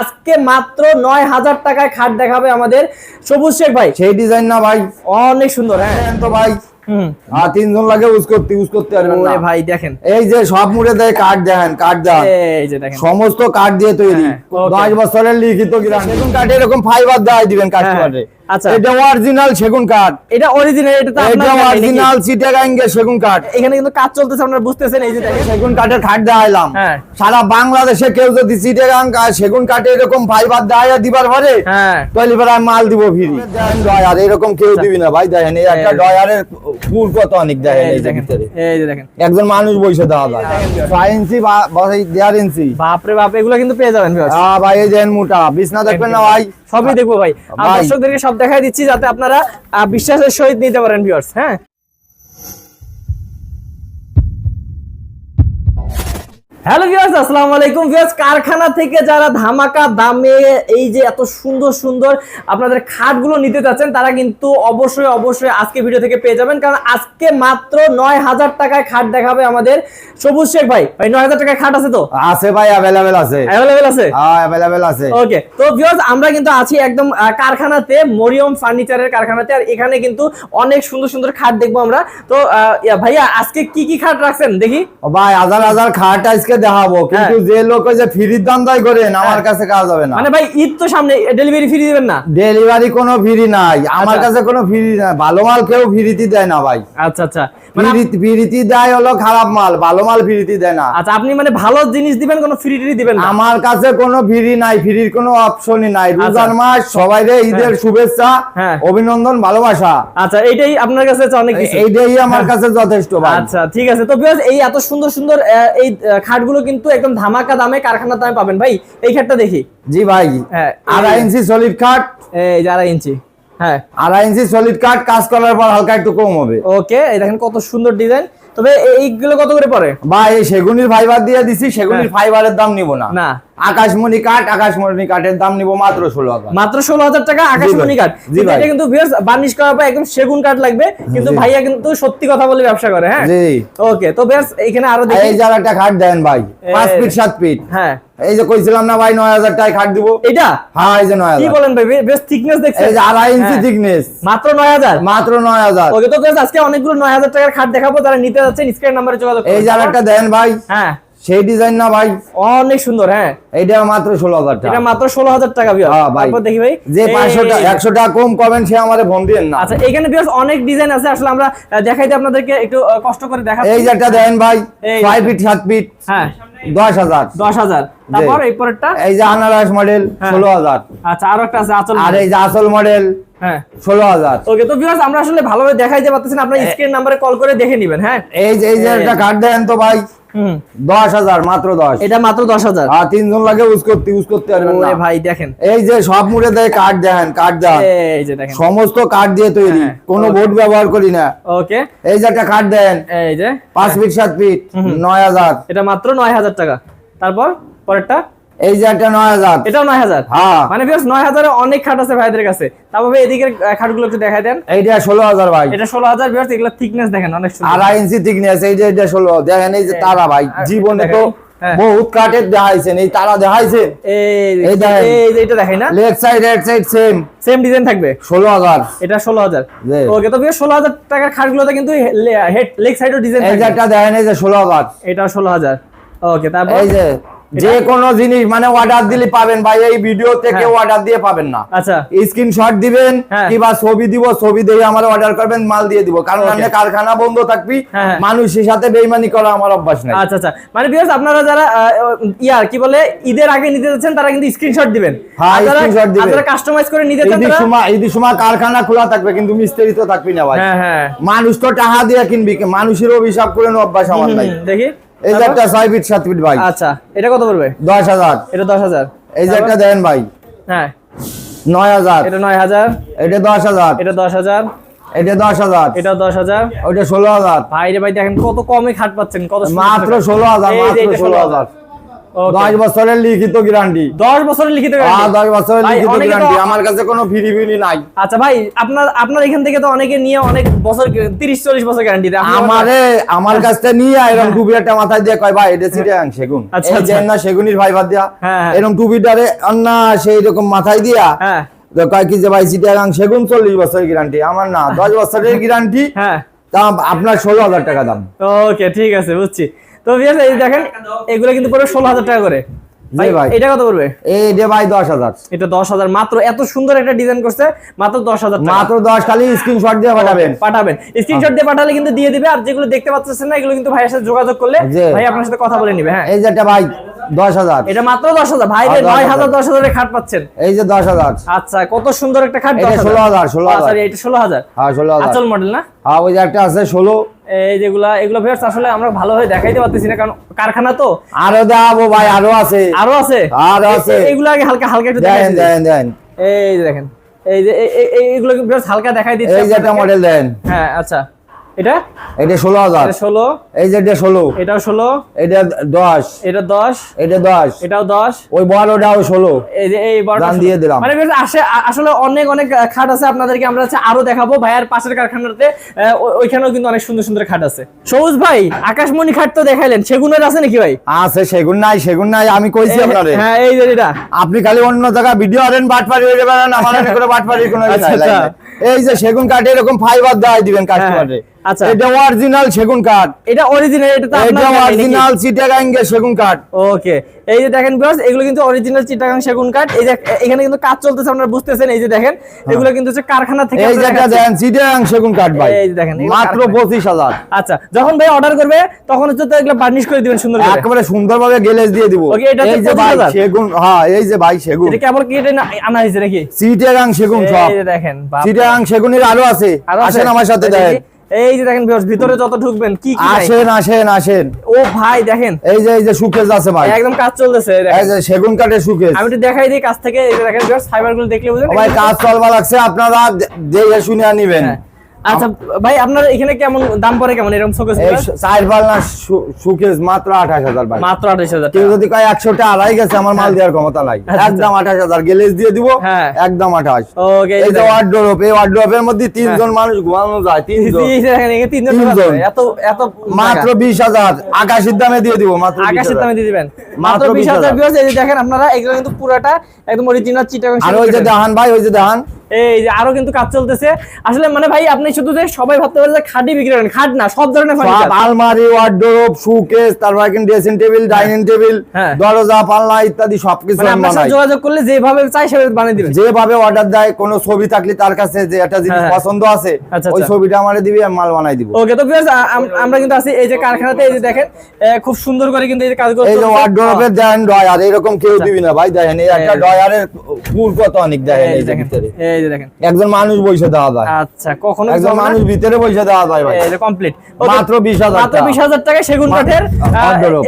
আজকে মাত্র নয় হাজার টাকায় খাট দেখাবে আমাদের সবুজ শেখ ভাই। সেই ডিজাইন না ভাই। অনেক সুন্দর হ্যাঁ। তো ভাই। হুম। আর তিনজন লাগে ইউজ করতে ইউজ করতে পারবেন না। ভাই দেখেন। এই যে সব মুড়ে দেয় কাঠ দেখেন কাঠ দেন এই যে দেখেন। সমস্ত কাঠ দিয়ে তৈরি। হ্যাঁ, okay. দশ বছরের লিখিত গ্রাম সেগুন কাঠে। এরকম ফাইবার দেওয়াই দিবেন কাস্টমারে আচ্ছা। এটা অরিজিনাল সেগুন কাঠ। এটা অরিজিনাল এটা তো এটা? অরিজিনাল সেগুন কাঠ। এখানে কিন্তু কাজ চলতেছে আপনারা বুঝতেছেন এই যে সেগুন কাঠের খাট দেখাইলাম। হ্যাঁ। সারা বাংলাদেশে কেউ যদি চিটাগাং কা- সেগুন কাঠে এরকম ফাইবার দেখাইয়া দিবার পরে হ্যাঁ। তাহলে এবার আমি মাল দিব ফ্রি। ডয়ার এরকম কেউ দিবি না। ভাই দেখেন এই একটা। ডয়ারের ফুল কত অনেক দেখেন এই যে যে দেখেন। ভিতরে। এই যে দেখেন। একজন মানুষ বসে দেওয়া যায়। ছয় ইঞ্চি বা বা এই দেড় ইঞ্চি। বাপরে বাপ এগুলো কিন্তু পেয়ে যাবেন viewers। আহ, ভাই এই দেন মোটা। বিছনা দেখবেন না ভাই? সবই দেখব ভাই। আর ভাই। দর্শকদেরকে সব দেখাই দিচ্ছি যাতে আপনারা বিশ্বাসের সহিত নিতে পারেন ভিউয়ার্স হ্যাঁ? হ্যালো ভিউয়ার্স আসসালামু আলাইকুম। ভিউয়ার্স কারখানা থেকে যারা ধামাকা দামে এই যে এত সুন্দর সুন্দর আপনাদের খাটগুলো নিতে চাচ্ছেন তারা কিন্তু অবশ্যই অবশ্যই আজকে ভিডিও থেকে পেয়ে যাবেন। কারণ আজকে মাত্র নয় হাজার টাকায় খাট দেখাবে আমাদের সবুজ শেখ ভাই। ভাই নয় হাজার টাকায় খাট আছে তো? আছে ভাই অ্যাভেলেবেল আছে। অ্যাভেলেবেল আছে? অ্যাভেলেবেল আছে। ওকে তো ভিউয়ার্স আমরা কিন্তু আছি একদম কারখানাতে মরিয়ম ফার্নিচারের কারখানাতে আর এখানে কিন্তু অনেক সুন্দর সুন্দর খাট দেখব আমরা। তো ভাইয়া আজকে কি কি খাট রাখছেন? দেখি। ভাই হাজার হাজার খাট আজকে দেখাবো কিন্তু যে লোক যে ফ্রির দাম দায় করেন আমার কাছে কাজ হবে না। মানে ভাই ঈদ তো সামনে ডেলিভারি ফ্রি দিবেন না? ডেলিভারি কোনো ফ্রি নাই। আমার আচ্ছা। কাছে কোনো ফ্রি নাই। ভালো মাল কেউ ফ্রিতে দেয় না ভাই। আচ্ছা আচ্ছা। মানে আপ- ফ্রিতে দেয় হলো খারাপ মাল ভালো মাল ফ্রিতে দেয় না। আচ্ছা আপনি মানে ভালো জিনিস দিবেন কোনো ফ্রি দিবেন আমার কাছে কোনো ফ্রি নাই ফ্রির কোনো অপশনই নাই। রোজার আচ্ছা। মাস সবাই ঈদের শুভেচ্ছা হ্যাঁ। অভিনন্দন ভালোবাসা। আচ্ছা এইটাই আপনার কাছে অনেক কিছু। এইটাই আমার কাছে যথেষ্ট আচ্ছা ঠিক আছে। তো এই এত সুন্দর সুন্দর এই খাটগুলো কিন্তু একদম ধামাকা দামে কারখানা দামে পাবেন। ভাই এই খাটটা দেখি। জি ভাই। হ্যাঁ, আড়াই ইঞ্চি সলিড কাঠ এই যারা ইঞ্চি। হ্যাঁ। আড়াই ইঞ্চি সলিড কাট কাজ করার পর হালকা একটু কম হবে। ওকে এই দেখেন কত সুন্দর ডিজাইন তবে এইগুলো কত করে পড়ে? ভাই এই সেগুনির ফাইবার দিয়ে দিছি সেগুনির হ্যাঁ। ফাইবারের দাম নিব না। না। আকাশমণি কাঠ আকাশমণি কাঠের দাম নিব মাত্র ষোলো হাজার। মাত্র ষোলো হাজার টাকা আকাশমণি কাঠ। এটা কিন্তু বার্নিশ করার পর একদম সেগুন কাঠ লাগবে কিন্তু ভাইয়া কিন্তু সত্যি কথা বলে ব্যবসা করে হ্যাঁ? ওকে তো ভিউয়ার্স এখানে আরও দেখি। এই যার একটা খাট দেন ভাই পাঁচ ফিট সাত ফিট। হ্যাঁ। এই যে কইছিলাম না ভাই নয় হাজার টাকায় খাট দিব? এটা? হ্যাঁ এই যে নয় কি বলেন ভাই বেশ থিকনেস দেখছেন? এই যে আড়াই ইঞ্চি হ্যাঁ। থিকনেস মাত্র নয় হাজার? মাত্র নয় হাজার। ওকে তো আজকে অনেকগুলো নয় হাজার টাকার খাট দেখাবো যারা নিতে যাচ্ছেন স্ক্রিন নাম্বারে যোগাযোগ এই। যার একটা দেন ভাই। হ্যাঁ। সেই ডিজাইন না ভাই? অনেক সুন্দর হ্যাঁ। এইটা মাত্র ষোলো হাজার টাকা। এটা মাত্র ষোলো হাজার টাকা ভিউয়ার্স হ্যাঁ, ভাই। দেখি ভাই। যে পাঁচশো টাকা একশো টাকা কম কমেন সে আমাদের ফোন দিন না। আচ্ছা এখানে ভিউয়ার্স অনেক ডিজাইন আছে। আসলে আমরা দেখাইতে আপনাদেরকে একটু কষ্ট করে দেখাচ্ছি। এই যে একটা দেন ভাই ছয় ফিট সাত ফিট হ্যাঁ। দশ হাজার। দশ হাজার। তারপর এই পরেরটা? এই যে আনারস মডেল হ্যাঁ। ষোলো হাজার। আচ্ছা আরও একটা আছে আচল আর এই যে আসল মডেল হ্যাঁ। ষোলো হাজার। ওকে তো ভিউয়ার্স আমরা আসলে ভালোভাবে দেখাইতে পারতেছি না। আপনার স্ক্রিন নাম্বারে কল করে দেখে নেবেন হ্যাঁ? এই যে এই যে একটা কার্ড দেন তো ভাই। দশ হাজার মাত্র দশ। এটা মাত্র দশ হাজার। আর তিনজন লাগে ইউজ করতে ইউজ করতে পারবেন না। ভাই দেখেন। এই যে সব মুড়ে দেয় কার্ড দেন কার্ড দেন। এই যে দেখেন। সমস্ত কার্ড দিয়ে তৈরি হ্যাঁ, কোনো. বোর্ড ব্যবহার করি না। ওকে। এই যে একটা কার্ড দেন এই যে পাঁচ ফিট সাত ফিট নয় হাজার। এটা মাত্র নয় হাজার টাকা। তারপর পরেরটা? এই যে একটা নয় হাজার। এটাও নয় হাজার? হ্যাঁ। মানে ভিউয়ার্স নয় হাজারে অনেক খাট আছে ভাইদের কাছে। তারপরে আহ, খাটগুলো একটু দেখাই দেন। এইটা ষোলো হাজার ভাই। এটা ষোলো হাজার ভিউয়ার্স এগুলো থিকনেস দেখেন অনেক আড়াই ইঞ্চি থিকনেস এই যে এটা ষোলো। দেখেন এই যে তারা ভাই জীবনে তো হ্যাঁ। বহুত দেখাইছেন এই তারা দেখাইছেন এই এই দেখেন। এই যে এটা দেখাই না? Left side right side same same design থাকবে? ষোলো হাজার। এটা ষোলো হাজার। জি। ওকে তো ষোলো হাজার টাকার খাটগুলোতে কিন্তু হেড লেগ সাইডও ডিজাইন এই যে একটা দেখেন এই যে ষোলো হাজার। এটা ষোলো হাজার। ওকে তারপর? এই যে যে কোনো জিনিস মানে অর্ডার দিলে পাবেন ভাই এই ভিডিও থেকে। অর্ডার দিয়ে পাবেন না। আচ্ছা। স্ক্রিনশট দিবেন হ্যাঁ। কিংবা ছবি দিব ছবি দিয়ে আমার অর্ডার করবেন মাল দিয়ে দিব। কারণ আমি কারখানা বন্ধ থাকবি হ্যাঁ, হ্যাঁ। মানুষের সাথে বেইমানি করা আমার অভ্যাস নাই। আচ্ছা আচ্ছা। মানে ভিউয়ার্স আপনারা যারা ইয়ার কি বলে ঈদের আগে নিতে যাচ্ছেন তারা কিন্তু স্ক্রিনশট দিবেন। হ্যাঁ, screenshot দিবেন। আর যারা কাস্টমাইজ করে নিতে চান ঈদের সময় ঈদের সময় কারখানা খোলা থাকবে কিন্তু মিস্ত্রি তো থাকবি না ভাই। হ্যাঁ হ্যাঁ। মানুষ তো টাকা দিয়ে কিনবি মানুষের অভিশাপ করে অভ্যাস আমার নাই। দেখি। এই যে একটা ছয় ফিট সাত ফিট ভাই। আচ্ছা এটা কত পড়বে? দশ হাজার। এটা দশ হাজার। এই যে একটা দেন ভাই। হ্যাঁ। নয় হাজার। এটা নয় হাজার। এটা দশ হাজার। এটা দশ হাজার। এটা দশ হাজার। এটা দশ হাজার। ওইটা ষোলো হাজার। ভাই রে ভাই দেখেন কত কমে খাট পাচ্ছেন কত মাত্র খাট। ষোলো হাজার এই যে মাত্র এটা ষোলো হাজার। Okay. দশ বছরের লিখিত গ্যারান্টি দশ বছরের লিখিত হ্যাঁ দশ বছরের লিখিত গ্যারান্টি আমার কাছে কোনো ফ্রি ফ্রি নাই। আচ্ছা ভাই আপনার আপনার এখান থেকে তো অনেকে নিয়ে অনেক বছর তিরিশ চল্লিশ বছর গ্যারান্টি দেয়। আমারে আমার কাছ থেকে নিয়ে এরকম টুপি একটা মাথায় দিয়ে কয় ভাই এটা সিটাং সেগুন আচ্ছা, এই যে আচ্ছা। না সেগুনির ফাইবার দিয়া হ্যাঁ, হ্যাঁ। এরকম টুপিটারে সেই রকম মাথায় দিয়া হ্যাঁ। তো কয় কি যে ভাই সিটাং সেগুন চল্লিশ বছরের গ্যারান্টি আমার না দশ বছরের গ্যারান্টি হ্যাঁ। আপনার ষোলো হাজার টাকা দাম। ওকে ঠিক আছে বুঝছি। তো এই দেখেন এগুলো কিন্তু পড়বে ষোলো হাজার টাকা করে। ভাই ভাই। এটা কত পড়বে? এই ভাই দশ হাজার। এটা দশ হাজার। মাত্র এত সুন্দর একটা ডিজাইন করছে মাত্র দশ হাজার মাত্র দশ খালি স্ক্রিনশট দিয়ে পাঠাবেন পাঠাবেন। স্ক্রিনশট দিয়ে পাঠালে কিন্তু দিয়ে দিবে আর যেগুলো দেখতে পাচ্ছেন না এগুলো কিন্তু ভাইয়ের সাথে যোগাযোগ করলে ভাই আপনার সাথে কথা বলে নিবে হ্যাঁ। এই যে একটা ভাই দশ হাজার। এটা মাত্র দশ হাজার। ভাই নয় হাজার। হাজার। দশ হাজারের খাট পাচ্ছেন। এই যে দশ হাজার। আচ্ছা কত সুন্দর একটা খাট এটা 16,000, 16,000 সরি এটা ষোলো হাজার। হ্যাঁ ষোলো হাজার। আচল মডেল না? হ্যাঁ ওই যে একটা আছে ষোলো। এই যেগুলা এগুলো ভিউয়ার্স আসলে আমরা ভালোভাবে দেখাইতে পারতেছি না কারণ কারখানা তো। আরও দাও ভাই আরও আছে। আরও আছে? আরও আছে। এগুলো আগে হালকা হালকা একটু দেখেন। দেন দেন। এই দেখেন এই যে এইগুলো ভিউয়ার্স হালকা দেখাই দিচ্ছি এই যে একটা মডেল দেন। হ্যাঁ আচ্ছা। এটা? এটা ষোলো হাজার। ষোলো। এই যে এটা ষোলো। এটাও ষোলো। এটা দশ। এটা দশ। এটা দশ। এটাও দশ। ওই বড়টাও ষোলো। এই যে এই বড়টা দিয়ে দিলাম। মানে আসলে অনেক অনেক খাট আছে আপনাদেরকে আমরা আরও দেখাবো। ভাইয়ার পাশের কারখানাতে ওইখানেও কিন্তু অনেক সুন্দর সুন্দর খাট আছে। সবুজ ভাই আকাশমণি খাট তো দেখাইলেন। সেগুনের আছে নাকি ভাই? আছে সেগুন নাই সেগুন নাই আমি কইছি এই- আপনারে। হ্যাঁ এই যে এটা। আপনি খালি অন্য জায়গায় ভিডিও আরেন বাটপারি হয়ে যাবেন আমার কোনো ই আচ্ছা, আচ্ছা। এই যে সেগুন কাঠ এরকম ফাইবার দেওয়াই দিবেন কাস্টমারে আচ্ছা। এটা অরিজিনাল সেগুন কাঠ। এটা অরিজিনাল এটা অরিজিনাল সেগুন কাঠ। ওকে এই যে দেখেন বিকজ এগুলো কিন্তু অরিজিনাল চিটাগাং সেগুন কাঠ। এই যে এখানে কিন্তু কাজ চলতেছে আপনারা বুঝতেছেন এই যে দেখেন এগুলো কিন্তু হচ্ছে কারখানা থেকে হ্যাঁ। এই যে আপনারা একটা দেখাচ্ছে। দেন চিটাগাং সেগুন কাঠ ভাই। এই যে দেখেন, মাত্র কারখানা। পঁচিশ হাজার। আচ্ছা যখন ভাই অর্ডার করবে তখন হচ্ছে তো এগুলো বার্নিশ করে দিবেন সুন্দর করে। একেবারে সুন্দরভাবে গেলেজ দিয়ে দিব। ওকে, এটা হচ্ছে এই যে ভাই সেগুন হ্যাঁ এই যে ভাই সেগুন। এটা কেবল কি এটা আনা হয়েছে নাকি? চিটাগাং সেগুন সব। এই যে দেখেন চিটাগাং সেগুনের আরও আছে? আসেন আমার সাথে দেখেন। এই যে দেখেন ভিতরে যত ঢুকবেন কি কি আসেন আসেন আসেন। ও ভাই দেখেন। এই যে এই যে সুকেজ আছে ভাই। একদম কাজ চলতেছে এই যে সেগুন কাঠের সুকেজ আমি একটু দেখাই দিই কাছ থেকে এই যে দেখেন ফাইবারগুলো দেখলে বুঝেন ভাই কাজ চলবা লাগছে আপনারা দেখে শুনে নিবেন। হ্যাঁ। আচ্ছা ভাই আপনার এখানে কেমন দাম পড়ে কেমন? এরকম শোকেস চার পাল্লা সুকেজ মাত্র আঠাশ হাজার ভাই। মাত্র আঠাশ হাজার কেউ যদি কয় একশোটা আড়াই গেছে আমার মাল দেওয়ার ক্ষমতা নাই। আচ্ছা, একদম আঠাশ হাজার। গেলেজ দিয়ে দিব হ্যাঁ। একদম আঠাশ। ওকে এই যে ওয়ার্ড্রোপ এই ওয়ার্ড্রোপের মধ্যে তিনজন মানুষ ঘুমানো যায় তিনজন। তিনজন। এত এত মাত্র বিশ হাজার। আকাশের দামে দিয়ে দিব মাত্র আকাশের দামে দিয়ে দিবেন। মাত্র বিশ হাজার 20,000 viewers, এই যে দেখেন আপনারা এগুলো কিন্তু পুরাটা একদম অরিজিনাল চিটাগাং আর ওই যে দেহান ভাই ওই যে দেহান। এই যে আরও কিন্তু কাজ চলতেছে আসলে মানে ভাই আপনি শুধু যে সবাই ভাবতে পারে যে খাটি বিক্রি করেন খাট না সব ধরনের ফার্নিচার আলমারি ওয়ার্ড্রোপ সুকেস তারপর কিন্তু ড্রেসিং টেবিল ডাইনিং টেবিল হ্যাঁ। দরজা পাল্লা ইত্যাদি সবকিছু মানে আমি আপনার সাথে যোগাযোগ করলে যেভাবে চাই সেভাবে বানিয়ে দিবেন যেভাবে অর্ডার দেয় কোনো ছবি থাকলে তার কাছে যে একটা জিনিস হ্যাঁ। পছন্দ আছে আচ্ছা, ওই আচ্ছা। ছবিটা আমারে দিবি আমি মাল বানাই দিব ওকে তো আম- আমরা কিন্তু আছি এই যে কারখানাতে এই যে দেখেন খুব সুন্দর করে কিন্তু এই যে কাজগুলো এই যে চলছে। ওয়ার্ড্রোপের দেন ডয়ার এরকম কেউ আচ্ছা। দিবি না ভাই দেখেন এই একটা এই- ডয়ারের পুর কত অনেক দেখেন এই যে দেখেন ভিতরে এই যে দেখেন। একজন মানুষ বসে দেওয়া যায়। আচ্ছা কখনো একজন মানুষ ভিতরে বসে দেওয়া যায় ভাই। এই কমপ্লিট মাত্র 20,000 মাত্র টাকা। বিশ হাজার টাকায় সেগুন কাঠের wardrobe।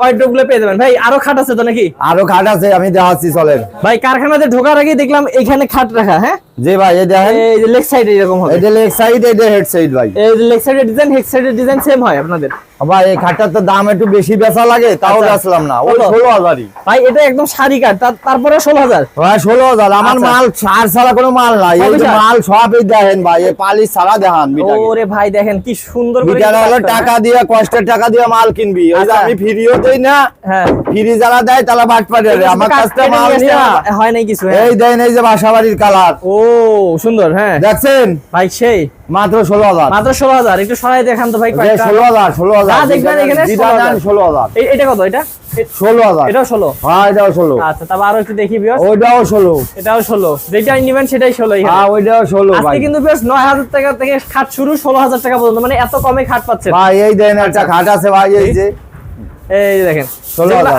ওয়ার্ড্রোপগুলো পেয়ে যাবেন। ভাই আরও খাট আছে তো নাকি? আরও খাট আছে আমি দেখাচ্ছি চলেন। ভাই কারখানাতে ঢোকার আগে দেখলাম এখানে খাট রাখা হ্যাঁ? যে ভাই এই দেখেন। এই যে লেগ সাইড এরকম হবে। এটা লেগ সাইড এটা হেড সাইড ভাই। এই যে লেগ সাইডের ডিজাইন হেড সাইডের ডিজাইন সেম হয় আপনাদের। ভাই এই খাটটার তো দাম একটু বেশি বেচা লাগে তাও আচ্ছা। বেচলাম না। ওই কত? ষোলো হাজারই। ভাই এটা একদম সারি তার- তারপরে ষোলো হাজার। ভাই ষোলো হাজার। আমার আচ্ছা। মাল সার ছাড়া কোনো মাল নাই। এই সার? মাল সবই দেখেন ভাই এই পালি ছাড়া দেখান বিটাকে ওরে ভাই দেখেন কি সুন্দর করে বিটারা হলো টাকা দিয়ে কষ্টের টাকা দিয়ে মাল কিনবি। ওই যে আচ্ছা। আমি ফ্রিও দেই না হ্যাঁ। ফ্রি যারা দেয় তারা বাট পারে আমার কাছ মাল হয় নাই কিছু হ্যাঁ। এই দেন এই যে বাসাবাড়ির কালার ও সুন্দর হ্যাঁ। দেখছেন? ভাই সেই। মাত্র ষোলো হাজার। মাত্র ষোলো হাজার। একটু সরাই দেখান তো ভাই ষোলো হাজার ষোলো হাজার। দেখবেন এখানে যেটা 16,000 দেন ষোলো হাজার। এটা কত? এটা? ষোলো হাজার। এটাও ষোলো? হ্যাঁ এটাও ষোলো। আচ্ছা তারপর আরও একটু দেখি বিয়স ওইটাও ষোলো। এটাও ষোলো। যেটাই নিবেন সেটাই ষোলো। হ্যাঁ ওইটাও ষোলো আজকে কিন্তু বেশ নয় হাজার টাকা থেকে খাট শুরু ষোলো হাজার টাকা পর্যন্ত। মানে এত কমে খাট পাচ্ছেন। ভাই এই দেন একটা আচ্ছা। খাট আছে ভাই এই যে। এই দেখেন। 16,000 যেগুলো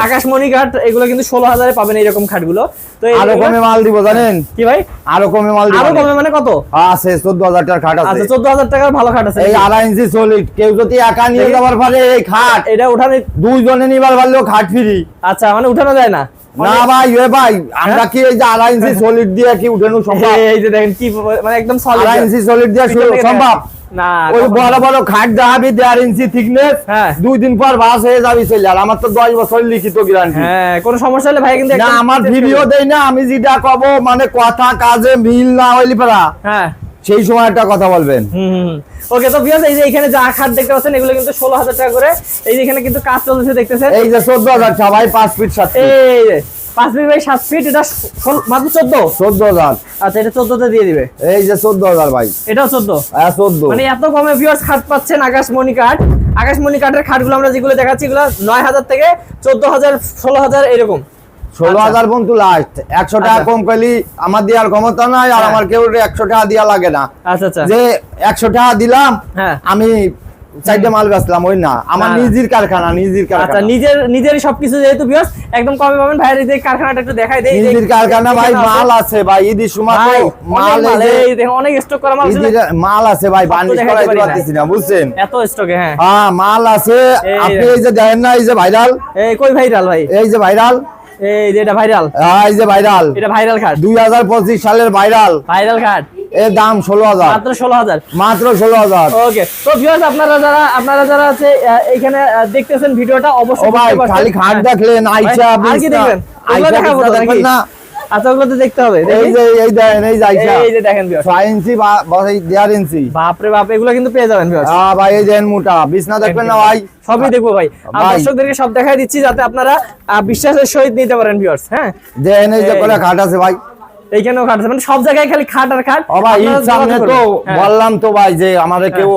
আকাশমণি কাঠ এগুলো কিন্তু ষোলো হাজারে পাবেন এইরকম খাটগুলো। তো আরও কমে মাল দিব জানেন? কি ভাই? আরও কমে মাল আরও কমে মানে কত? আছে চোদ্দ হাজার টাকার খাট আছে। আচ্ছা চোদ্দ হাজার টাকার ভালো খাট আছে এই আড়াই ইঞ্চি সলিড কেউ যদি একা নিয়ে যাবার পারে এই খাট। এটা উঠানে দুইজনে নিবার পারলেও খাট ফ্রি। আচ্ছা মানে উঠানো যায় না? না ভাই এ ভাই আমরা কি এই যে আড়াই ইঞ্চি সলিড দিয়ে কি উঠানো সম্ভব? এই যে দেখেন কি মানে একদম আড়াই ইঞ্চি সলিড দিয়ে সম্ভব? না ওই বড় বড় খাট দেখাবি দেড় ইঞ্চি থিকনেস হ্যাঁ। দুই দিন পর বাস হয়ে যাবি চলে আর আমার তো দশ বছর লিখিত গ্যারান্টি হ্যাঁ কোনো সমস্যা হলে ভাই কিন্তু না আমার ভিডিও দেই না আমি যেটা কব মানে কথা কাজে মিল না হইলি পারা। হ্যাঁ। সেই সময় একটা কথা বলবেন। ওকে তো বিয়াস এই যে এখানে যা খাট দেখতে পাচ্ছেন এগুলো কিন্তু ষোলো হাজার টাকা করে। এই যে এখানে কিন্তু কাজ চলতেছে দেখতেছেন? এই যে চোদ্দ হাজার সবাই পাঁচ ফিট সাত এই পাঁচ ফিট বাই সাত ফিট এটা মাত্র চোদ্দ? চোদ্দ হাজার। আচ্ছা এটা চোদ্দতে দিয়ে দিবে? এই যে চোদ্দ হাজার ভাই। এটাও চোদ্দ? হ্যাঁ চোদ্দ। মানে এত কমে ভিউয়ার্স খাট পাচ্ছেন আকাশমণি কাঠ আকাশমণি কাঠের খাটগুলো আমরা যেগুলো দেখাচ্ছি এগুলো নয় হাজার থেকে চোদ্দ হাজার ষোলো হাজার এরকম। ষোলো আচ্ছা। হাজার পর্যন্ত লাস্ট একশো টাকা আচ্ছা। কম পেলি আমার দেওয়ার ক্ষমতা নাই আর হ্যাঁ। আমার কেউ একশো টাকা দেওয়া লাগে না। আচ্ছা আচ্ছা। যে একশো টাকা দিলাম হ্যাঁ। আমি চারটে মাল বেচলাম ওই না। আমার। নিজের কারখানা নিজের আচ্ছা কারখানা। নিজের নিজের সবকিছু যেহেতু একদম কমে পাবেন। ভাইয়ের এই কারখানাটা একটু দেখাই দেই নিজের কারখানা ভাই মাল আছে ভাই ঈদের সময় তো মাল এই দেখুন, অনেক স্টক করা মাল আছে। মাল আছে ভাই বানিশ করাইতে না। বুঝছেন? এত স্টকে হ্যাঁ। হ্যাঁ মাল আছে। আপনি এই যে দেখেন না এই যে ভাইরাল? এই কই ভাইরাল ভাই? এই যে ভাইরাল? এই যে এটা ভাইরাল। এই যে ভাইরাল। এটা ভাইরাল হাজার পঁচিশ সালের ভাইরাল। ভাইরাল খাট। এর দাম ষোলো হাজার। মাত্র ষোলো হাজার। মাত্র ষোলো হাজার। ওকে। তো ভিউয়ার্স আপনারা যারা আপনারা যারা আছে এখানে দেখতেছেন ভিডিওটা অবশ্যই ভাই খালি খাট। দেখলেন আইসা আর কি দেখবেন? ওগুলো দেখাবো না। আচ্ছা ওগুলো তো দেখতে হবে এই যে এই দেখেন এই যে আইসা। এই যে দেখেন ভিউয়ার্স ছয় ইঞ্চি বা বা এই দেড় ইঞ্চি। বাপ রে বাপ এগুলো কিন্তু পেয়ে যাবেন ভিউয়ার্স আহ, ভাই এই মোটা। বিছনা দেখবেন না ভাই। সবই দেখব ভাই। দর্শকদেরকে সব দেখাই দিচ্ছি যাতে আপনারা বিশ্বাসের সহিত নিতে পারেন ভিউয়ার্স হ্যাঁ? দেখেন এই যে খাট আছে ভাই। এইখানেও খাট আছে। মানে সব জায়গায় খালি খাট আর খাট। ভাই সামনে তো হ্যাঁ। বললাম তো ভাই যে আমাদের কেউ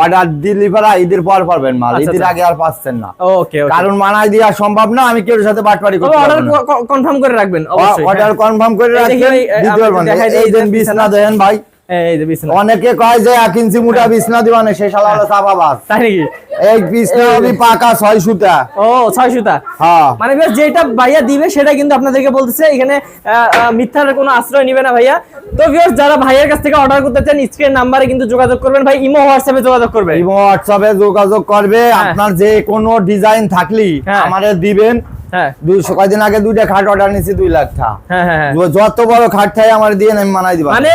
অর্ডার দিলি পারা ঈদের পর পারবেন মাল। আচ্ছা, ঈদের আচ্ছা। আগে আর পাচ্ছেন না। ওকে কারণ মানায় দেওয়া সম্ভব না আমি কেউ সাথে বাটপারি তবে করতে অর্ডার কনফার্ম করে রাখবেন অবশ্যই অর্ডার হ্যাঁ। কনফার্ম করে রাখবেন ভাই, এই দেন বিছনা। দেখেন ভাই। অনেকে কয় যে এক ইঞ্চি মোটা বিছনা দিবানে সে শালা হলো চাপাবাজ তাই নাকি? এই বিছনা হবে পাকা ছয় সুতা। ও ছয় সুতা? হ্যাঁ। মানে যেটা ভাইয়া দিবে সেটা কিন্তু আপনাদেরকে বলতেছে। এখানে মিথ্যার কোনো আশ্রয় নিবে না ভাইয়া। তো ভিউয়ার্স যারা ভাইয়ের কাছ থেকে অর্ডার করতে চান স্ক্রিন নাম্বারে কিন্তু যোগাযোগ করবেন। ভাই ইমো হোয়াটসঅ্যাপে যোগাযোগ করবে ইমো হোয়াটসঅ্যাপে যোগাযোগ করবে। হ্যাঁ। আপনার যে কোনো ডিজাইন থাকলি হ্যাঁ। আমাদের দিবেন। হ্যাঁ। কয়দিন আগে দুইটা খাট অর্ডার দুই লাখ টাকা হ্যাঁ হ্যাঁ। যত বড় খাট থাকে আমার দিয়ে আমি মানাই দিবা। মানে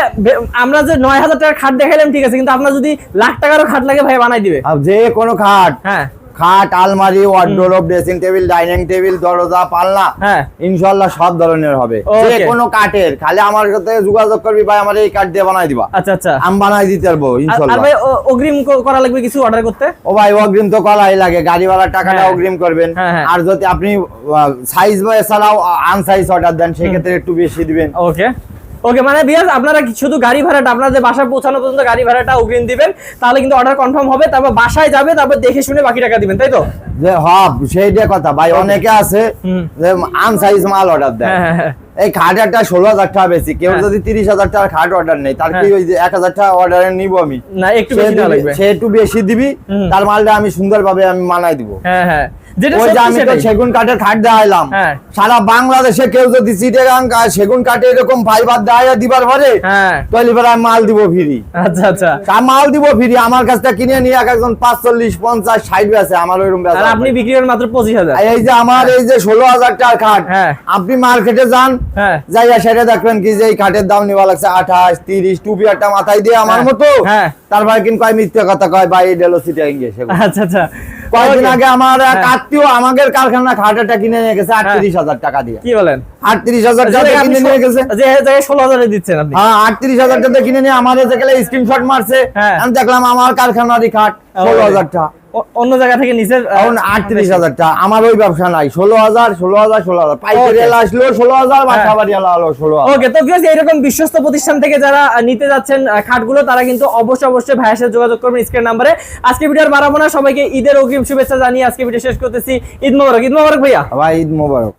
আমরা যে নয় হাজার টাকার খাট দেখাইলাম ঠিক আছে কিন্তু আপনার যদি লাখ টাকারও খাট লাগে ভাই বানাই দিবে। যে কোনো খাট। হ্যাঁ। খাট আলমারি wardrobe dressing table dining table দরজা পাল্লা হ্যাঁ। ইনশাল্লাহ সব ধরনের হবে। যে কোনো কাঠের। খালি আমার সাথে যোগাযোগ করবি ভাই আমার এই কাঠ দিয়ে বানাই দিবা। আচ্ছা আচ্ছা। আমি বানাই দিতে পারব আর- আর ভাই অগ্রিম করা লাগবে কিছু অর্ডার করতে? ও ভাই অগ্রিম তো করাই লাগে। গাড়ি ভাড়ার টাকাটা হ্যাঁ। অগ্রিম করবেন। হ্যাঁ, হ্যাঁ। আর যদি আপনি সাইজ বা এছাড়াও আনসাইজ অর্ডার দেন সেক্ষেত্রে একটু বেশি দিবেন। ওকে ওকে মানে বিয়াস আপনারা শুধু গাড়ি ভাড়াটা আপনাদের বাসায় পৌঁছানো পর্যন্ত গাড়ি ভাড়াটা অগ্রিম দিবেন তাহলে কিন্তু অর্ডার কনফার্ম হবে তারপর বাসায় যাবে তারপর দেখে শুনে বাকি টাকা দিবেন তাই তো? যে হব সেইটা কথা। ভাই অনেকে আছে। যে আনসাইজ মাল অর্ডার দেয়। হ্যাঁ হ্যাঁ হ্যাঁ। এই খাটারটা ষোলো হাজার টাকা বেশি কেউ হ্যাঁ। যদি তিরিশ হাজার টাকার খাট অর্ডার নেই তার কি হ্যাঁ। ওই যে এক হাজার টাকা অর্ডারে নিবো আমি? না একটু সে বেশি লাগবে। সে একটু বেশি দিবি তার মালটা আমি সুন্দরভাবে আমি মানাই দিব। হ্যাঁ হ্যাঁ। সেগুন কাঠের খাট হ্যাঁ। সারা বাংলাদেশে কেউ যদি চিটেগাং সেগুন কাঠে এরকম ফাইবার দেখাইয়া দিবার পরে হ্যাঁ। তাহলে আমি মাল দিব ফ্রি। আচ্ছা আচ্ছা। মাল দিব ফ্রি আমার কাছ থেকে কিনে নিয়ে এক একজন পাঁচচল্লিশ পঞ্চাশ ষাট বেছে আমার ওইরকম আর আপনি বিক্রি করেন মাত্র পঁচিশ হাজার। এই যে আমার এই যে ষোলো হাজার টাকার খাট হ্যাঁ। আপনি মার্কেটে যান যাইয়া সেটা দেখবেন কি যে এই খাটের দাম নিবা লাগছে আঠাশ তিরিশ টুপি একটা মাথায় দিয়ে আমার মতো। হ্যাঁ। তারপরে কিন্তু কয় মিথ্যে কথা কয় ভাই ডেলো সিটে আচ্ছা আচ্ছা। কয়েকদিন আগে আমার এক হ্যাঁ। আত্মীয় আমাদের কারখানা খাটাটা কিনে নিয়ে গেছে আটত্রিশ হাজার টাকা দিয়ে। কি বলেন? আটত্রিশ হাজার টাকা কিনে নিয়ে গেছে। ষোলো- যে জায়গায় ষোলো হাজারে দিচ্ছেন আপনি। হ্যাঁ আটত্রিশ হাজার টাকা কিনে নিয়ে আমাদের স্ক্রিনশট মারছে হ্যাঁ। আমি দেখলাম আমার কারখানারই খাট ষোলো হাজার টাকা। অন্য জায়গা থেকে নিচে এখন আটত্রিশ হাজার টাকা আমার ওই ব্যবসা নাই। ষোলো হাজার ষোলো হাজার ষোলো হাজার। পাইকারি. এলা আসলো ষোলো হাজার বা খাবারি এলা হলো ষোলো ওকে তো কি এরকম বিশ্বস্ত প্রতিষ্ঠান থেকে যারা নিতে যাচ্ছেন খাটগুলো তারা কিন্তু অবশ্যই অবশ্যই ভাইয়ের সাথে যোগাযোগ করবেন স্ক্রিন নাম্বারে। আজকে ভিডিওর বাড়াবো না। সবাইকে ঈদের অগ্রিম শুভেচ্ছা জানিয়ে আজকে ভিডিও শেষ করতেছি। ঈদ মোবারক ঈদ মোবারক ভাইয়া। ভাই ঈদ মোবারক।